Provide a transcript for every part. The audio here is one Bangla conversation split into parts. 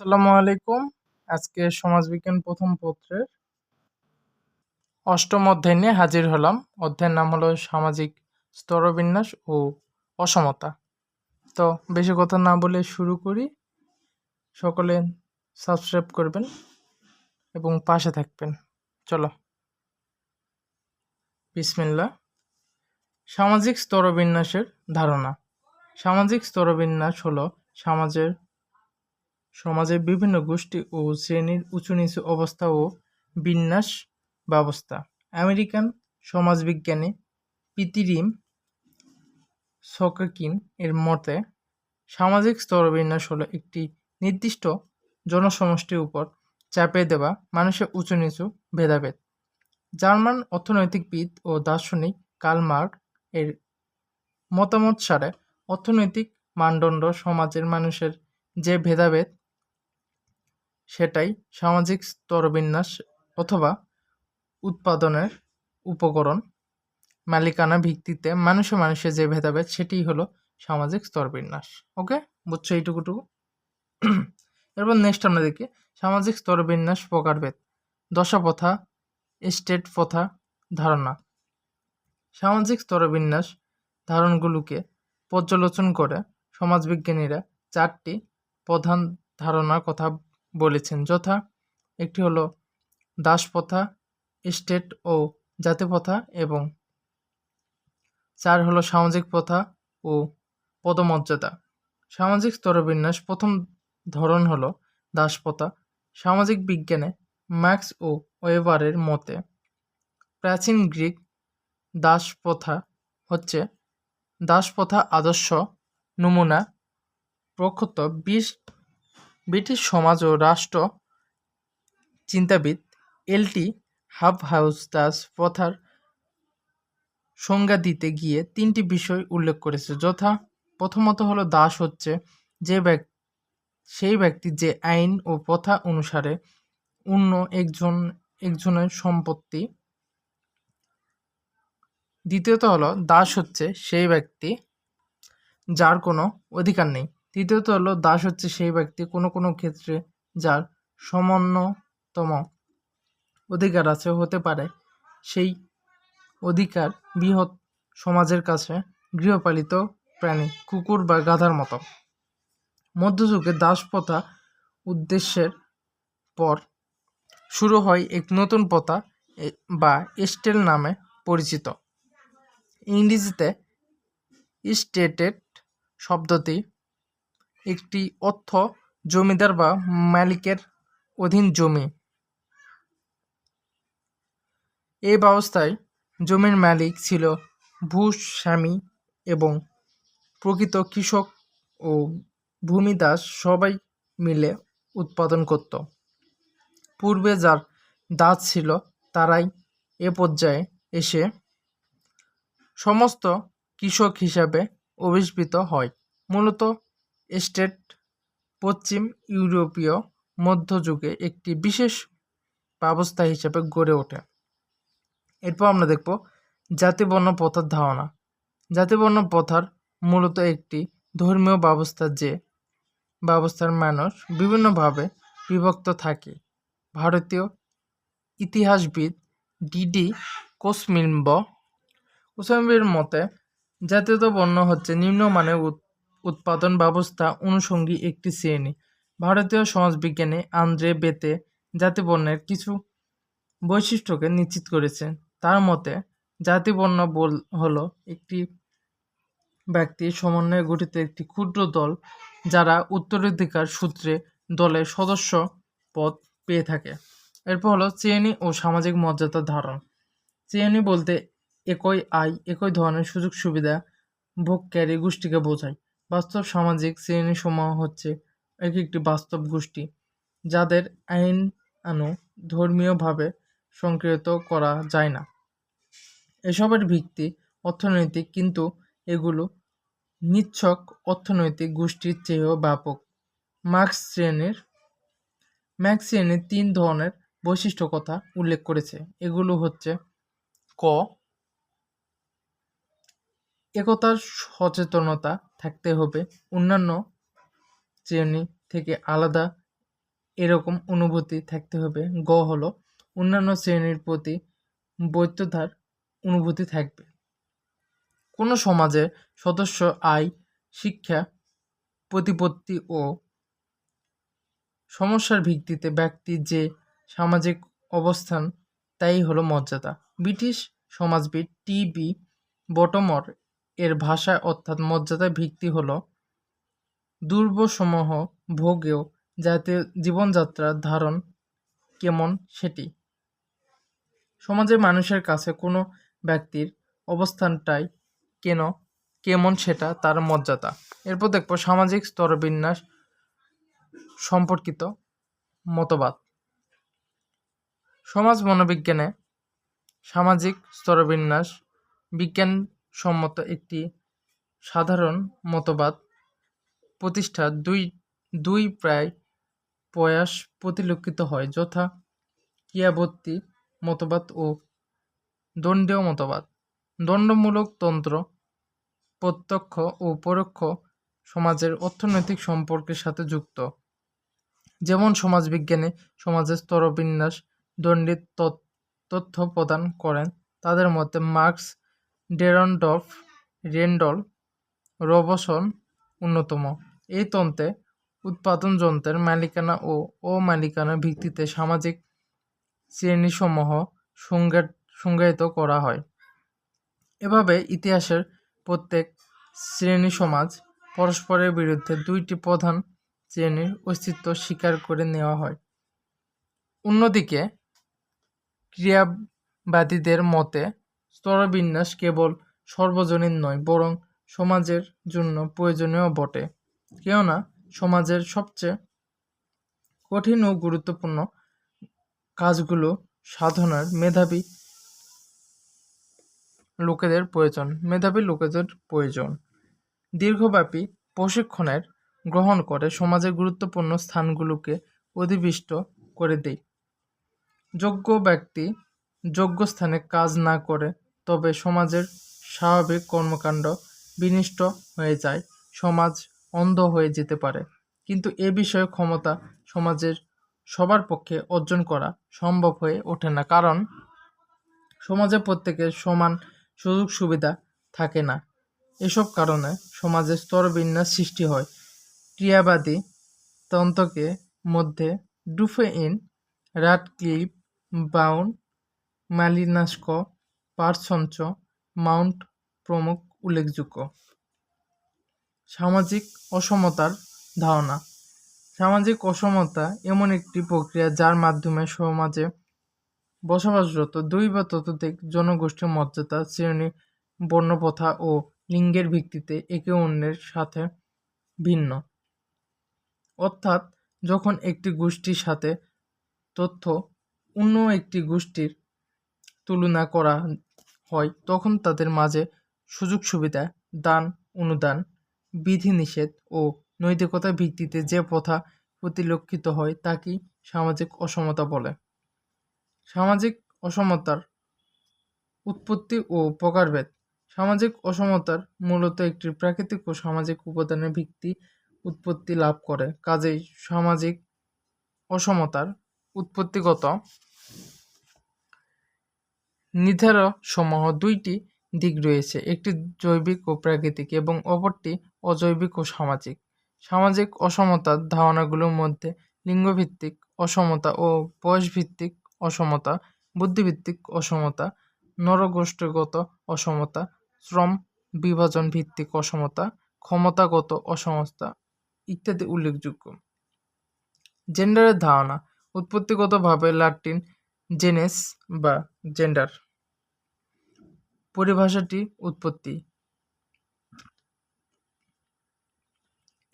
আসসালামু আলাইকুম। আজকে সমাজবিজ্ঞান প্রথম পত্রের অষ্টম অধ্যায় নিয়ে হাজির হলাম। অধ্যায়ের নাম হলো সামাজিক স্তরবিন্যাস ও অসমতা। তো বেশি কথা না বলে শুরু করি। সকলে সাবস্ক্রাইব করবেন এবং পাশে থাকবেন। চলো। বিসমিল্লা সামাজিক স্তরবিন্যাসের ধারণা। সামাজিক স্তরবিন্যাস হলো সমাজের সমাজের বিভিন্ন গোষ্ঠী ও শ্রেণির উঁচু নিচু অবস্থা ও বিন্যাস ব্যবস্থা। আমেরিকান সমাজবিজ্ঞানী পিতিরিম সকাকিন এর মতে, সামাজিক স্তরবিন্যাস হলো একটি নির্দিষ্ট জনসমষ্টির উপর চাপিয়ে দেওয়া মানুষের উঁচু নিচু ভেদাভেদ। জার্মান অর্থনৈতিকবিদ ও দার্শনিক কালমার্ক এর মতামত সারে অর্থনৈতিক মানদণ্ড সমাজের মানুষের যে ভেদাভেদ সেটাই সামাজিক স্তরবিন্যাস অথবা উৎপাদনের উপকরণ। মালিকানা ভিত্তিতে মানুষে মানুষে যে ভেদাভেদ, সেটিই হলো সামাজিক স্তরবিন্যাস। ওকে? বুঝছ এইটুকুটুকু? এরপর নেক্সট আমরা দেখি, সামাজিক স্তরবিন্যাস প্রকারভেদ। দশাপথা, স্টেট প্রথা, ধারণা। সামাজিক স্তরবিন্যাস ধারণগুলোকে পর্যালোচন করে সমাজবিজ্ঞানীরা চারটি প্রধান ধারণার কথা বলেছেন, যথা একটি হলো দাসপ্রথা, স্টেট ও জাতিপ্রথা এবং চার হলো সামাজিক প্রথা ও পদমর্যাদা। সামাজিক স্তরবিন্যাস, প্রথম ধরন হল দাসপ্রথা। সামাজিক বিজ্ঞানে ম্যাক্স ও ওয়েবারের মতে প্রাচীন গ্রিক দাসপ্রথা হচ্ছে দাসপ্রথা আদর্শ নমুনা প্রখ্যাত বিশ ব্রিটিশ সমাজ ও রাষ্ট্র চিন্তাবিদ এলটি হাফ হাউস দাস প্রথার সংজ্ঞা দিতে গিয়ে তিনটি বিষয় উল্লেখ করেছে। যথা প্রথমত হলো, দাস হচ্ছে যে ব্যক্তি সেই ব্যক্তি যে আইন ও প্রথা অনুসারে অন্য একজন, একজনের সম্পত্তি। দ্বিতীয়ত হলো, দাস হচ্ছে সেই ব্যক্তি যার কোনো অধিকার নেই। তৃতীয়ত হলো দাস হচ্ছে সেই ব্যক্তি কোনো কোনো ক্ষেত্রে যার সমন্বতম অধিকার আছে, হতে পারে সেই অধিকার বৃহৎ সমাজের কাছে গৃহপালিত প্রাণী, কুকুর বা গাধার মতো। মধ্যযুগে দাস প্রথা উদ্দেশ্যের পর শুরু হয় এক নতুন প্রথা বা স্টেল নামে পরিচিত। ইংরেজিতে স্টেটেড শব্দটি একটি অর্থ জমিদার বা মালিকের অধীন জমি। এই ব্যবস্থায় জমির মালিক ছিল ভূস্বামী এবং প্রকৃত কৃষক ও ভূমিদাস সবাই মিলে উৎপাদন করত। পূর্বে যার দাঁত ছিল তারাই এ পর্যায়ে এসে সমস্ত কৃষক হিসাবে অভিষ্পিত হয়। মূলত স্টেট পশ্চিম ইউরোপীয় মধ্যযুগে একটি বিশেষ ব্যবস্থা হিসেবে গড়ে ওঠে। এরপর আমরা দেখব জাতিবর্ণ প্রথার ধারণা। জাতিবর্ণ প্রথার মূলত একটি ধর্মীয় ব্যবস্থা যে ব্যবস্থার মানুষ বিভিন্নভাবে বিভক্ত থাকে। ভারতীয় ইতিহাসবিদ ডিডি কোসমিম্ব কোসমিম্বের মতে, জাতীয়তা বর্ণ হচ্ছে নিম্নমানের উৎপাদন ব্যবস্থা অনুষঙ্গী একটি শ্রেণি। ভারতীয় সমাজবিজ্ঞানী আন্দ্রে বেতে জাতিবর্ণের কিছু বৈশিষ্ট্যকে নিশ্চিত করেছেন। তার মতে, জাতিবর্ণ বল হলো একটি ব্যক্তির সমন্বয়ে গঠিত একটি ক্ষুদ্র দল যারা উত্তরাধিকার সূত্রে দলের সদস্য পদ পেয়ে থাকে। এরপর হলো শ্রেণি ও সামাজিক মর্যাদার ধারণ। শ্রেণি বলতে একই আয়, একই ধরনের সুযোগ সুবিধা ভোগকারী গোষ্ঠীকে বোঝায়। বাস্তব সামাজিক শ্রেণীসমূহ হচ্ছে এক একটি বাস্তব গোষ্ঠী, যাদের আইন আনু ধর্মীয়ভাবে সংকৃত করা যায় না। এসবের ভিত্তি অর্থনৈতিক, কিন্তু এগুলো নিচ্ছক অর্থনৈতিক গোষ্ঠীর চেয়েও ব্যাপক। মার্ক্স শ্রেণির ম্যাক্স শ্রেণির তিন ধরনের বৈশিষ্ট্য কথা উল্লেখ করেছে। এগুলো হচ্ছে ক একতার সচেতনতা থাকতে হবে। অন্যান্য শ্রেণি থেকে আলাদা এরকম অনুভূতি থাকতে হবে। গ হলো, অন্যান্য শ্রেণির প্রতি বৈধতার অনুভূতি থাকবে। কোনো সমাজে সদস্য, আয়, শিক্ষা, প্রতিপত্তি ও সমস্যার ভিত্তিতে ব্যক্তির যে সামাজিক অবস্থান, তাই হলো মর্যাদা। ব্রিটিশ সমাজবিদ টি বি বটমর এর ভাষায় অর্থাৎ মর্যাদার ভিত্তি হলো দুর্বসমূহ ভোগেও জাতীয় জীবনযাত্রার ধারণ কেমন সেটি। সমাজের মানুষের কাছে কোনো ব্যক্তির অবস্থানটাই কেন কেমন সেটা তার মর্যাদা। এরপর দেখব সামাজিক স্তরবিন্যাস সম্পর্কিত মতবাদ। সমাজ মনোবিজ্ঞানে সামাজিক স্তরবিন্যাস বিজ্ঞানসম্মত একটি সাধারণ মতবাদ প্রতিষ্ঠা দুই দুই প্রায় প্রয়াস প্রতিলক্ষিত হয়, যথা ক্রিয়াবর্তী মতবাদ ও দণ্ডীয় মতবাদ। দণ্ডমূলক তন্ত্র, প্রত্যক্ষ ও পরোক্ষ সমাজের অর্থনৈতিক সম্পর্কের সাথে যুক্ত। যেমন সমাজবিজ্ঞানে, সমাজের স্তরবিন্যাস, দণ্ডিত তথ্য প্রদান করেন, তাদের মধ্যে মার্কস ডেরনডফ রেন্ডল রবসন অন্যতম। এই তন্ত্রে উৎপাদন যন্ত্রের মালিকানা ও অমালিকানার ভিত্তিতে সামাজিক শ্রেণীসমূহ সংজ্ঞা সংজ্ঞায়িত করা হয়। এভাবে ইতিহাসের প্রত্যেক শ্রেণি সমাজ পরস্পরের বিরুদ্ধে দুইটি প্রধান শ্রেণির অস্তিত্ব স্বীকার করে নেওয়া হয়। অন্যদিকে ক্রিয়াবাদীদের মতে স্তরবিন্যাস কেবল সর্বজনীন নয়, বরং সমাজের জন্য প্রয়োজনীয় বটে। কেননা, সমাজের সবচেয়ে কঠিন ও গুরুত্বপূর্ণ কাজগুলো সাধনার মেধাবী লোকেদের প্রয়োজন, মেধাবী লোকেদের প্রয়োজন। দীর্ঘব্যাপী প্রশিক্ষণের গ্রহণ করে সমাজের গুরুত্বপূর্ণ স্থানগুলোকে অধিবিষ্ট করে দেয়। যোগ্য ব্যক্তি যোগ্য স্থানে কাজ না করে তবে সমাজের স্বাভাবিক কর্মকাণ্ড বিনষ্ট হয়ে যায়, সমাজ অন্ধ হয়ে যেতে পারে। কিন্তু এ বিষয়ে ক্ষমতা সমাজের সবার পক্ষে অর্জন করা সম্ভব হয়ে ওঠে না, কারণ সমাজে প্রত্যেকের সমান সুযোগ সুবিধা থাকে না। এসব কারণে সমাজে স্তরবিন্যাস সৃষ্টি হয়। ক্রিয়াবাদী তন্ত্রকে মধ্যে ডুফেইন রাডক্লিফ, বাউন, মালিনাস্ক পার্সঞ্চ মাউন্ট প্রমুখ উল্লেখযোগ্য। সামাজিক অসমতার ধারণা। সামাজিক অসমতা এমন একটি প্রক্রিয়া যার মাধ্যমে সমাজে বসবাসরত দুই বা ততোধিক জনগোষ্ঠীর মর্যাদা, শ্রেণি, বর্ণপ্রথা ও লিঙ্গের ভিত্তিতে একে অন্যের সাথে ভিন্ন। অর্থাৎ যখন একটি গোষ্ঠীর সাথে তথ্য অন্য একটি গোষ্ঠীর তুলনা করা হয়, তখন তাদের মাঝে সুযোগ সুবিধা, দান, অনুদান বিধিনিষেধ ও নৈতিকতার ভিত্তিতে যে প্রথা প্রতিলক্ষিত হয় তাকেই সামাজিক অসমতা বলে? সামাজিক অসমতার উৎপত্তি ও প্রকারভেদ। সামাজিক অসমতার মূলত একটি প্রাকৃতিক ও সামাজিক উপাদানের ভিত্তি উৎপত্তি লাভ করে। কাজেই সামাজিক অসমতার উৎপত্তিগত নির্ধারকসমূহ দুইটি দিক রয়েছে, একটি জৈবিক ও প্রাকৃতিক এবং অপরটি অজৈবিক ও সামাজিক। সামাজিক অসমতার ধারণাগুলোর মধ্যে লিঙ্গভিত্তিক অসমতা ও বয়সভিত্তিক অসমতা, বুদ্ধিভিত্তিক অসমতা, নরগোষ্ঠীগত অসমতা, শ্রম বিভাজন ভিত্তিক অসমতা, ক্ষমতাগত অসমতা ইত্যাদি উল্লেখযোগ্য। জেন্ডারের ধারণা, উৎপত্তিগতভাবে লাটিন জেনেস বা জেন্ডার। পরিভাষাটি উৎপত্তি।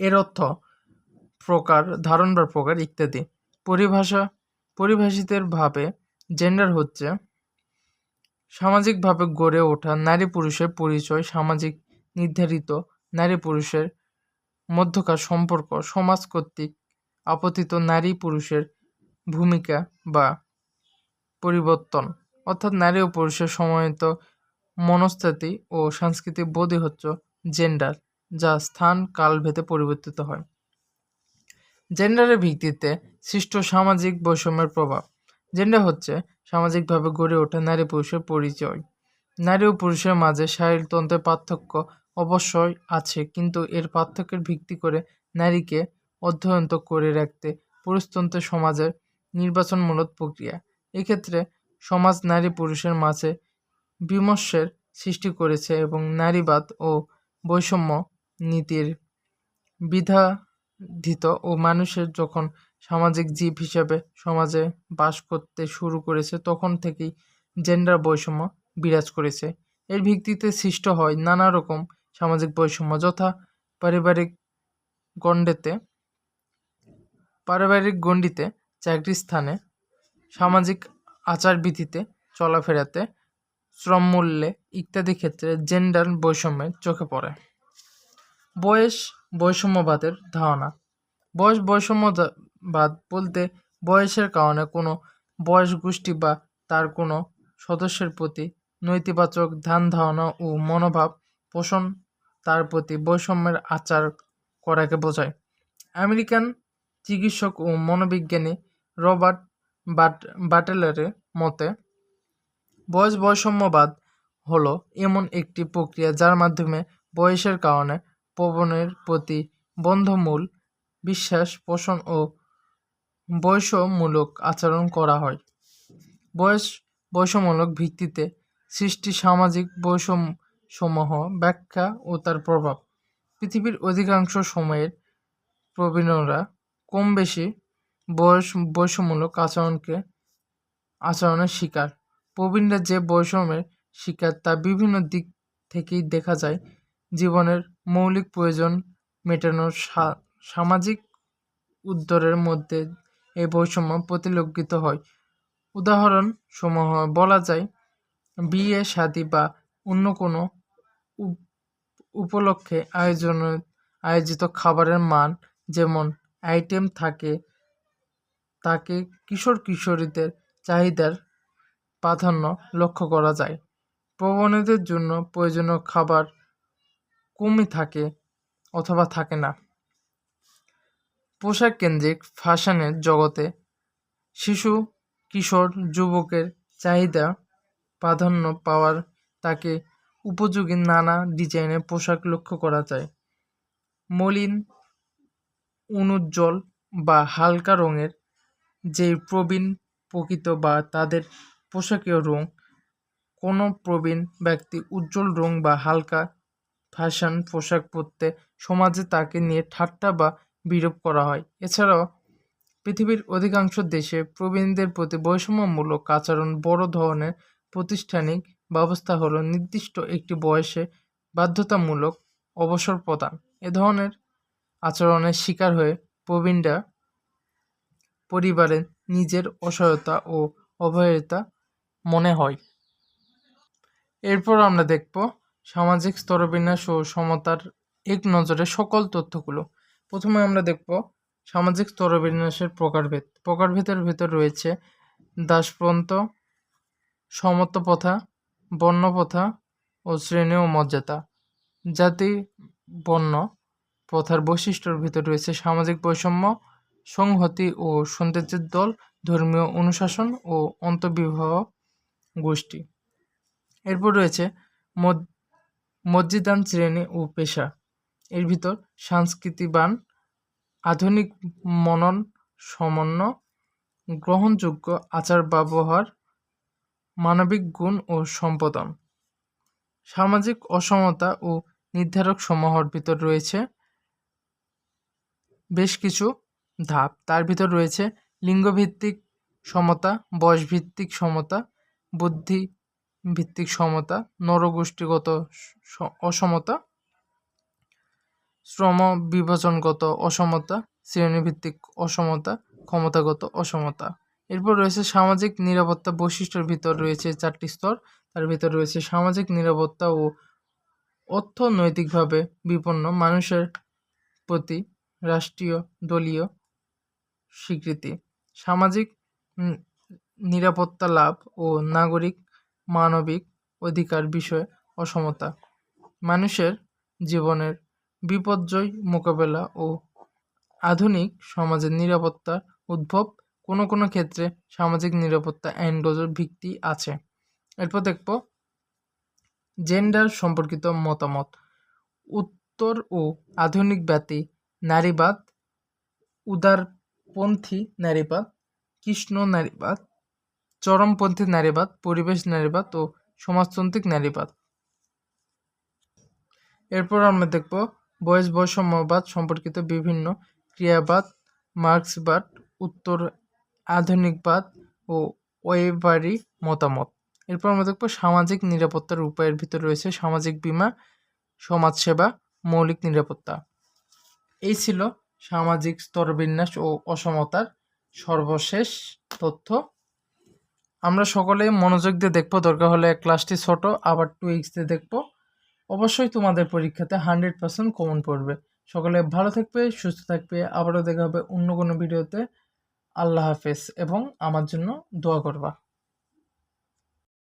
এর অর্থ প্রকার, ধারণ বা প্রকার ইত্যাদি। পরিভাষা, পরিভাষিতের ভাবে জেন্ডার হচ্ছে সামাজিকভাবে গড়ে ওঠা নারী পুরুষের পরিচয়, সামাজিক, নির্ধারিত নারী পুরুষের মধ্যকার সম্পর্ক, সমাজ কর্তৃক আপতিত নারী পুরুষের ভূমিকা বা পরিবর্তন। অর্থাৎ নারী ও পুরুষের সমন্বিত মনস্তাত্ত্বিক ও সাংস্কৃতিক বোধই হচ্ছে জেন্ডার যা স্থান, কাল ভেদে পরিবর্তিত হয়। জেন্ডারের ভিত্তিতে সৃষ্ট সামাজিক বৈষম্যের প্রভাব। জেন্ডার হচ্ছে সামাজিকভাবে গড়ে ওঠা নারী পুরুষের পরিচয়। নারী ও পুরুষের মাঝে শারীরতন্ত্রের পার্থক্য অবশ্যই আছে, কিন্তু এর পার্থক্যের ভিত্তি করে নারীকে অধ্যয়ন্ত করে রাখতে পুরুষতন্ত্রের সমাজের নির্বাচনমূলক প্রক্রিয়া। এক্ষেত্রে সমাজ নারী পুরুষের মাঝে বিমর্ষের সৃষ্টি করেছে এবং নারীবাদ ও বৈষম্য নীতির বিধাধিত ও মানুষের যখন সামাজিক জীব হিসেবে সমাজে বাস করতে শুরু করেছে, তখন থেকেই জেন্ডার বৈষম্য বিরাজ করেছে। এর ভিত্তিতে সৃষ্ট হয় নানা রকম সামাজিক বৈষম্য, যথা পারিবারিক গণ্ডেতে, পারিবারিক গণ্ডিতে চাকরির স্থানে সামাজিক আচারবিধিতে, চলাফেরাতে শ্রম মূল্যে ইত্যাদি ক্ষেত্রে জেন্ডার বৈষম্যের চোখে পড়ে। বয়স বৈষম্যবাদের ধারণা। বয়স বৈষম্যবাদ বলতে বয়সের কারণে কোনো বয়স গোষ্ঠী বা তার কোনো সদস্যের প্রতি নৈতিবাচক ধ্যান ধারণা ও মনোভাব পোষণ তার প্রতি বৈষম্যের আচার করাকে বোঝায়। আমেরিকান চিকিৎসক ও মনোবিজ্ঞানী রবার্ট বাট বাটেলারের মতে বয়স বৈষম্যবাদ হলো এমন একটি প্রক্রিয়া যার মাধ্যমে বয়সের কারণে প্রবণের প্রতি বন্ধমূল বিশ্বাস পোষণ ও বৈষম্যমূলক আচরণ করা হয়। বয়স বৈষম্যমূলক ভিত্তিতে সৃষ্টি সামাজিক বৈষম্য সমূহ ব্যাখ্যা ও তার প্রভাব। পৃথিবীর অধিকাংশ সময়ের প্রবীণরা কম বেশি বয়স, বৈষম্যমূলক আচরণকে, আচরণের শিকার। প্রবীণরা যে বৈষম্যের শিকার তা বিভিন্ন দিক থেকেই দেখা যায়। জীবনের মৌলিক প্রয়োজন মেটানোর সামাজিক উদ্দরের মধ্যে এই বৈষম্য প্রতিলক্ষিত হয়। উদাহরণ সমূহ বলা যায়, বিয়ে, শাদী বা অন্য কোনো উপলক্ষে আয়োজন আয়োজিত খাবারের মান যেমন আইটেম থাকে তাকে কিশোর কিশোরীদের চাহিদার প্রাধান্য লক্ষ্য করা যায়। প্রবণীদের জন্য প্রয়োজনীয় খাবার কমই থাকে অথবা থাকে না। পোশাক কেন্দ্রিক ফ্যাশনের জগতে শিশু, কিশোর, যুবকের চাহিদা প্রাধান্য পাওয়ার তাকে উপযোগী নানা ডিজাইনের পোশাক লক্ষ্য করা যায়। মলিন, অনুজ্জ্বল বা হালকা রঙের যে প্রবীণ প্রকৃত বা তাদের পোশাকীয় রং, কোনো প্রবীণ ব্যক্তি উজ্জ্বল রং বা হালকা ফ্যাশন পোশাক পরতে সমাজে তাকে নিয়ে ঠাট্টা বা বিরূপ করা হয়। এছাড়াও, পৃথিবীর অধিকাংশ দেশে প্রবীণদের প্রতি বৈষম্যমূলক আচরণ বড় ধরনের প্রতিষ্ঠানিক ব্যবস্থা হলো নির্দিষ্ট একটি বয়সে বাধ্যতামূলক অবসর প্রদান। এ ধরনের আচরণের শিকার হয়ে প্রবীণরা পরিবারের নিজের অসহায়তা ও অবহেলিতা মনে হয়। এরপর আমরা দেখব সামাজিক স্তরবিন্যাস ও সমতার এক নজরে সকল তথ্যগুলো। প্রথমে আমরা দেখব সামাজিক স্তরবিন্যাসের প্রকারভেদ। প্রকারভেদের ভেতর রয়েছে দাসপ্রন্ত সমত্বপ্রথা বর্ণপ্রথা ও শ্রেণি ও মর্যাদা। জাতি, বর্ণ, প্রথার বৈশিষ্ট্যের ভিতর রয়েছে সামাজিক বৈষম্য সংহতি ও সৌন্দর্যের দল, ধর্মীয় অনুশাসন ও অন্তর্বিবাহ গোষ্ঠী। এরপর রয়েছে মসজিদান শ্রেণি ও পেশা। এর ভিতর সংস্কৃতিবান, আধুনিক, মনন সমন্য গ্রহণযোগ্য আচার ব্যবহার, মানবিক গুণ ও সম্পাদন। সামাজিক অসমতা ও নির্ধারক সমূহের ভিতর রয়েছে বেশ কিছু ধাপ। তার ভিতর রয়েছে লিঙ্গভিত্তিক সমতা, বয়সভিত্তিক সমতা বুদ্ধি ভিত্তিক সমতা, নরগোষ্ঠীগত অসমতা শ্রম বিভাজনগত অসমতা, শ্রেণীভিত্তিক অসমতা, ক্ষমতাগত অসমতা। এরপর রয়েছে সামাজিক নিরাপত্তা বৈশিষ্ট্যের ভিতর রয়েছে চারটি স্তর। তার ভিতর রয়েছে সামাজিক নিরাপত্তা ও অর্থনৈতিকভাবে বিপন্ন মানুষের প্রতি রাষ্ট্রীয় দলীয় স্বীকৃতি। সামাজিক নিরাপত্তা লাভ ও নাগরিক মানবিক অধিকার বিষয়ে অসমতা। মানুষের জীবনের বিপর্যয় মোকাবেলা ও আধুনিক সমাজের নিরাপত্তার উদ্ভব কোনো কোনো ক্ষেত্রে সামাজিক নিরাপত্তা আইনগত ভিত্তি আছে। এরপর দেখব জেন্ডার সম্পর্কিত মতামত। উত্তর ও আধুনিক ব্যাতি নারীবাদ উদারপন্থী নারীবাদ, কৃষ্ণ নারীবাদ, চরমপন্থী নারীবাদ, পরিবেশ নারীবাদ ও সমাজতান্ত্রিক নারীবাদ। এরপর আমরা দেখব বয়স বৈষম্যবাদ সম্পর্কিত বিভিন্ন ক্রিয়াবাদ, মার্ক্সবাদ, উত্তর আধুনিকবাদ ও ওয়েবারি মতামত। এরপর আমরা দেখব সামাজিক নিরাপত্তার উপায়ের ভিতরে রয়েছে সামাজিক বীমা, সমাজসেবা, মৌলিক নিরাপত্তা। এই ছিল সামাজিক স্তরবিন্যাস ও অসমতার সর্বশেষ তথ্য। আমরা সকলে মনোযোগ দিয়ে দেখব, দরকার হলে ক্লাসটি ছোট, আবার টু এক্স দিয়ে দেখব। অবশ্যই তোমাদের পরীক্ষাতে হান্ড্রেড পার্সেন্ট কমন পড়বে। সকলে ভালো থাকবে, সুস্থ থাকবে। আবারও দেখা হবে অন্য কোনো ভিডিওতে। আল্লাহ হাফেজ এবং আমার জন্য দোয়া করবা।